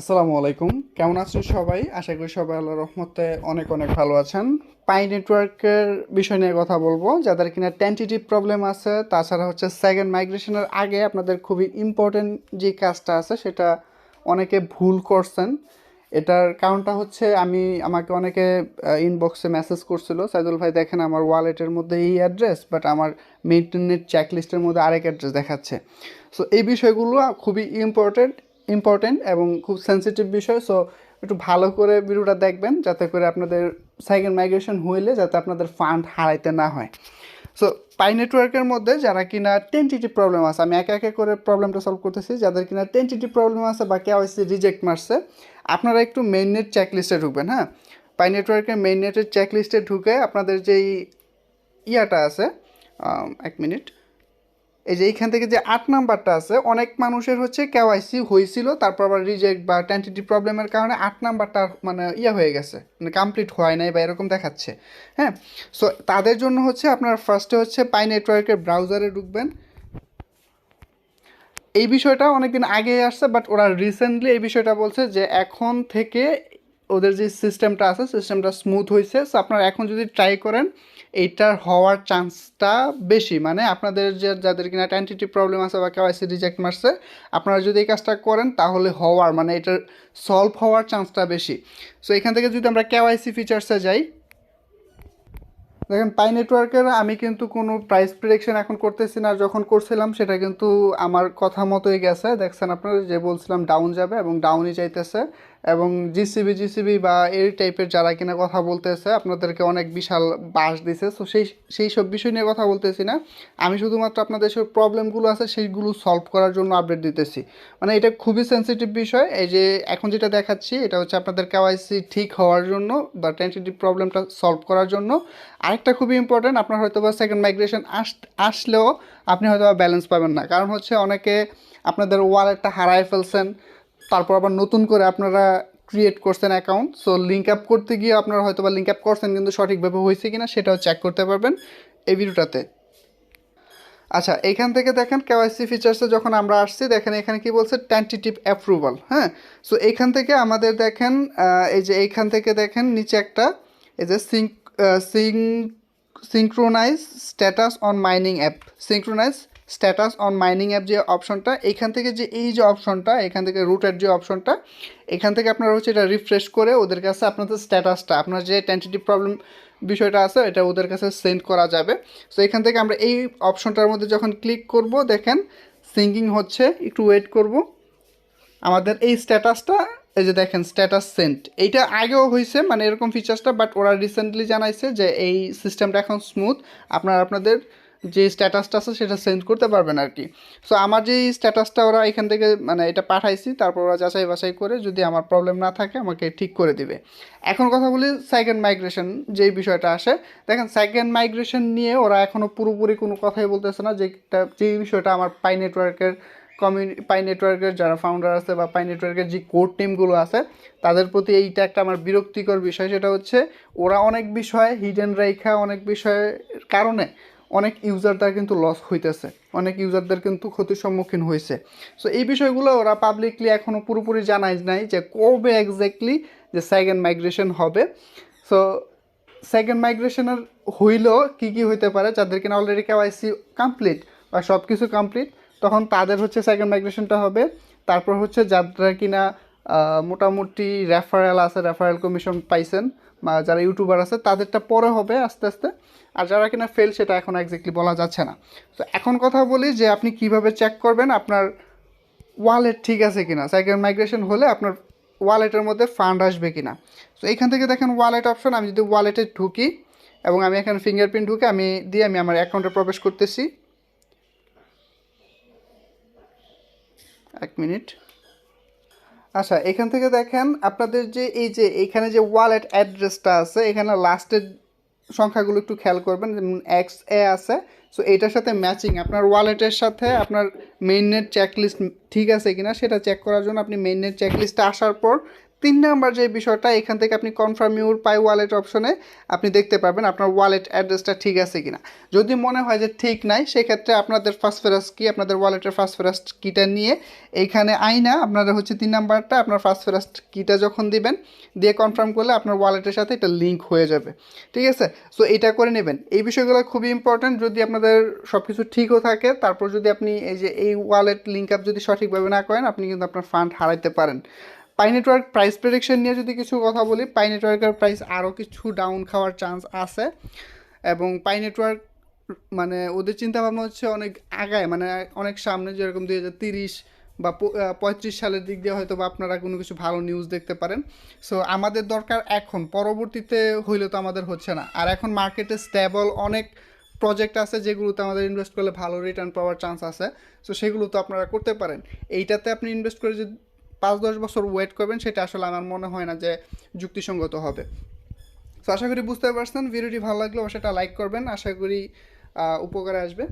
আসসালামু আলাইকুম। কেমন আছেন সবাই? আশা করি সবাই আল্লাহ রহমতে অনেক অনেক ভালো আছেন। পাই নেটওয়ার্কের বিষয় নিয়ে কথা বলব। যাদের কিনা টেন্টিটিভ প্রবলেম আছে, তাছাড়া হচ্ছে সেকেন্ড মাইগ্রেশনের আগে আপনাদের খুবই ইম্পর্টেন্ট যে কাজটা আছে, সেটা অনেকে ভুল করছেন। এটার কারণটা হচ্ছে আমি, আমাকে অনেকে ইনবক্সে মেসেজ করছিল, সাইদুল ভাই দেখেন আমার ওয়ালেটের মধ্যে এই অ্যাড্রেস বাট আমার মেনটেনের চেকলিস্টের মধ্যে আরেক অ্যাড্রেস দেখাচ্ছে। সো এই বিষয়গুলো খুবই ইম্পর্টেন্ট ইম্পর্টেন্ট এবং খুব সেন্সিটিভ বিষয় সো একটু ভালো করে ভিডিওটা দেখবেন যাতে করে আপনাদের সেকেন্ড মাইগ্রেশন হইলে যাতে আপনাদের ফান্ড হারাইতে না হয়। সো পাই নেটওয়ার্কের মধ্যে যারা কিনা টেন্টিটিভ প্রবলেম আছে, আমি একে একে করে প্রবলেমটা সলভ করতেছি, যাদের কিনা টেন্টিটিভ প্রবলেম আছে বা কেউ রিজেক্ট মারছে, আপনারা একটু মেইন নেট চেকলিস্টে ঢুকবেন হ্যাঁ? পাই নেটওয়ার্কের মেইন নেটের চেকলিস্টে ঢুকে আপনাদের যেই ইয়াটা আছে এক মিনিট এই যে এইখান থেকে যে আট নাম্বারটা আছে, অনেক মানুষের হচ্ছে কেওয়াইসি হয়েছিল, তারপর আবার রিজেক্ট বা টেন্টিটিভ প্রবলেমের কারণে আট নাম্বারটা মানে ইয়ে হয়ে গেছে মানে কমপ্লিট হয় নাই বা এরকম দেখাচ্ছে। হ্যাঁ? সো তাদের জন্য হচ্ছে আপনার ফার্স্টে হচ্ছে পাই নেটওয়ার্কের ব্রাউজারে ঢুকবেন। এই বিষয়টা অনেকদিন আগে আসছে বাট ওরা রিসেন্টলি এই বিষয়টা বলছে যে এখন থেকে ওদের যে সিস্টেমটা আছে সিস্টেমটা স্মুথ হয়েছে। সো আপনারা এখন যদি ট্রাই করেন এইটার হওয়ার চান্সটা বেশি। মানে আপনাদের যে, যাদের কিনা টেন্টিটিভ প্রবলেম আছে বা কেওয়াইসি রিজেক্ট মারছে, আপনারা যদি এই কাজটা করেন, তাহলে হওয়ার মানে এটার সলভ হওয়ার চান্সটা বেশি। সো এখান থেকে যদি আমরা কেওয়াইসি ফিচার্সে যাই, দেখেন পাই নেটওয়ার্কের আমি কিন্তু কোনো প্রাইস প্রিডিকশন এখন করতেছি না, যখন করছিলাম সেটা কিন্তু আমার কথা মতোই গেছে। দেখছেন আপনারা যে বলছিলাম ডাউন যাবে এবং ডাউনই যাইতেছে। এবং জিসিবি জিসিবি বা এই টাইপের যারা কিনা কথা বলতেছে, আপনাদেরকে অনেক বিশাল বাস দিছে। সো সেই সেই সব বিষয় নিয়ে কথা বলতেছি না। আমি শুধুমাত্র আপনাদের সব প্রবলেমগুলো আছে, সেইগুলো সলভ করার জন্য আপডেট দিতেছি। মানে এটা খুবই সেন্সিটিভ বিষয়। এই যে, এখন যেটা দেখাচ্ছি, এটা হচ্ছে আপনাদের কেওয়াইসি ঠিক হওয়ার জন্য বা টেন্টেটিভ প্রবলেমটা সলভ করার জন্য। আরেকটা খুবই ইম্পর্টেন্ট আপনার হয়তো বা সেকেন্ড মাইগ্রেশন আস, আসলেও আপনি হয়তো ব্যালেন্স পাবেন না। কারণ হচ্ছে অনেকে আপনাদের ওয়ালেটটা হারায় ফেলছেন। তারপর আবার নতুন করে আপনারা ক্রিয়েট করছেন অ্যাকাউন্ট সো লিঙ্ক আপ করতে গিয়ে আপনারা হয়তো বা লিঙ্ক আপ করছেন কিন্তু সঠিকভাবে হয়েছে কিনা সেটাও চেক করতে পারবেন এই ভিডিওটাতে। আচ্ছা এখান থেকে দেখেন কেওয়াইসি ফিচার্সে যখন আমরা আসছি, দেখেন এখানে কি বলছে? টেন্টেটিভ অ্যাপ্রুভাল হ্যাঁ? সো এইখান থেকে আমাদের দেখেন এই যে এইখান থেকে দেখেন নিচে একটা, এই যে sync Singh synchronize status on mining app synchronize status on mining app যে অপশনটা এখান থেকে যে এই যে অপশনটা এখান থেকে রুটের যে অপশনটা এখান থেকে আপনারা হচ্ছে এটা রিফ্রেশ করে ওদের কাছে আপনাদের স্ট্যাটাসটা আপনার যে টেন্টেটিভ প্রবলেম বিষয়টা আছে, এটা ওদের কাছে সেন্ড করা যাবে। সো এখান থেকে আমরা এই অপশনটার মধ্যে যখন ক্লিক করব, দেখেন সিঙ্কিং হচ্ছে, একটু ওয়েট করব। আমাদের এই স্ট্যাটাসটা এই যে দেখেন স্ট্যাটাস সেন্ট এইটা আগেও হয়েছে মানে এরকম ফিচার্সটা বাট ওরা রিসেন্টলি জানাইছে যে এই সিস্টেমটা এখন স্মুথ আপনারা, আপনাদের যে স্ট্যাটাসটা আছে সেটা সেন্ড করতে পারবেন আর কি। সো আমার যে স্ট্যাটাসটা ওরা এখান থেকে মানে এটা পাঠাইছি, তারপর ওরা যাচাই বাছাই করে যদি আমার প্রবলেম না থাকে আমাকে ঠিক করে দিবে। এখন কথা বলি সেকেন্ড মাইগ্রেশন যেই বিষয়টা আসে, দেখেন সেকেন্ড মাইগ্রেশন নিয়ে ওরা এখনও পুরোপুরি কোনো কথাই বলতেছে না যেটা যেই বিষয়টা আমার পাই নেটওয়ার্কের কমিউনি পাই নেটওয়ার্কের যারা ফাউন্ডার আছে বা পাই নেটওয়ার্কের যে কোর টিমগুলো আছে, তাদের প্রতি এইটা একটা আমার বিরক্তিকর বিষয়, সেটা হচ্ছে ওরা অনেক বিষয়ে হিডেন রেখা অনেক বিষয়ের কারণে অনেক ইউজারদের কিন্তু লস হইতেছে। অনেক ইউজারদের কিন্তু ক্ষতির সম্মুখীন হয়েছে সো এই বিষয়গুলো ওরা পাবলিকলি এখনও পুরোপুরি জানাই নাই যে কবে এক্স্যাক্টলি যে সেকেন্ড মাইগ্রেশন হবে। সো সেকেন্ড মাইগ্রেশনের হইলেও কী কী হইতে পারে, যাদের কিনা অলরেডি কেওয়াইসি কমপ্লিট বা সব কিছু কমপ্লিট তখন তাদের হচ্ছে সেকেন্ড মাইগ্রেশনটা হবে। তারপর হচ্ছে যারা কিনা মোটামুটি রেফারেল আছে রেফারেল কমিশন পাইছেন যারা ইউটিউবার আছে, তাদেরটা পরে হবে আস্তে আস্তে। আর যারা কিনা ফেল সেটা এখন এক্স্যাক্টলি বলা যাচ্ছে না। তো এখন কথা বলি যে, আপনি কীভাবে চেক করবেন আপনার ওয়ালেট ঠিক আছে কিনা? সাইকেল মাইগ্রেশন হলে আপনার ওয়ালেটের মধ্যে ফান্ড আসবে কিনা? তো এইখান থেকে দেখেন ওয়ালেট অপশন আমি যদি ওয়ালেটে ঢুকি এবং আমি এখানে ফিঙ্গারপ্রিন্ট ঢুকে আমি দিয়ে আমি আমার অ্যাকাউন্টে প্রবেশ করতেছি। এক মিনিট আচ্ছা এখান থেকে দেখেন আপনাদের যে এই যে এখানে যে ওয়ালেট অ্যাড্রেসটা আছে, এখানে লাস্টের সংখ্যাগুলো একটু খেয়াল করবেন, যেমন এক্স এ আছে সো এটার সাথে ম্যাচিং আপনার ওয়ালেটের সাথে আপনার মেইন নেট চেকলিস্ট ঠিক আছে কিনা সেটা চেক করার জন্য আপনি মেইন নেট চেকলিস্টে আসার পর তিন নাম্বার যে বিষয়টা, এখান থেকে আপনি কনফার্ম ইউর পাই ওয়ালেট অপশনে আপনি দেখতে পারবেন আপনার ওয়ালেট অ্যাড্রেসটা ঠিক আছে কিনা। যদি মনে হয় যে ঠিক নাই, সেক্ষেত্রে আপনাদের ফার্স্ট ফেরাস কি, আপনাদের ওয়ালেটের ফার্স্ট ফেরাস কিটা নিয়ে এইখানে আইনা, আপনারা হচ্ছে তিন নাম্বারটা, আপনার ফার্স্ট ফেরাস কিটা যখন দিবেন, দিয়ে কনফার্ম করলে আপনার ওয়ালেটের সাথে এটা লিঙ্ক হয়ে যাবে। ঠিক আছে? সো এটা করে নেবেন। এই বিষয়গুলো খুবই ইম্পর্ট্যান্ট যদি আপনাদের সব কিছু ঠিকও থাকে, তারপর যদি আপনি এই যে এই ওয়ালেট লিঙ্ক আপ যদি সঠিকভাবে না করেন, আপনি কিন্তু আপনার ফান্ড হারাইতে পারেন। পাই নেটওয়ার্ক প্রাইস প্রেডিকশন নিয়ে যদি কিছু কথা বলি, পাই নেটওয়ার্কের প্রাইস আরও কিছু ডাউন খাওয়ার চান্স আছে। এবং পাই নেটওয়ার্ক মানে ওদের চিন্তা ভাবনা হচ্ছে অনেক আগায় মানে অনেক সামনে যেরকম দুই হাজার তিরিশ বা পঁয়ত্রিশ সালের দিক দিয়ে হয়তো বা আপনারা কোনো কিছু ভালো নিউজ দেখতে পারেন। সো আমাদের দরকার এখন, পরবর্তীতে হইলে তো আমাদের হচ্ছে না। আর এখন মার্কেটে স্টেবল অনেক প্রজেক্ট আছে যেগুলোতে আমাদের ইনভেস্ট করলে ভালো রিটার্ন পাওয়ার চান্স আছে। সো সেগুলো তো আপনারা করতে পারেন। এইটাতে আপনি ইনভেস্ট করে যদি পাঁচ, দশ বছর ওয়েট করবেন, সেটা আসলে আমার মনে হয় না যে যুক্তিসঙ্গত হবে। তো আশা করি বুঝতে পারছেন, ভিডিওটি ভালো লাগলে অবশ্যই লাইক করবেন। আশা করি উপকারে আসবে।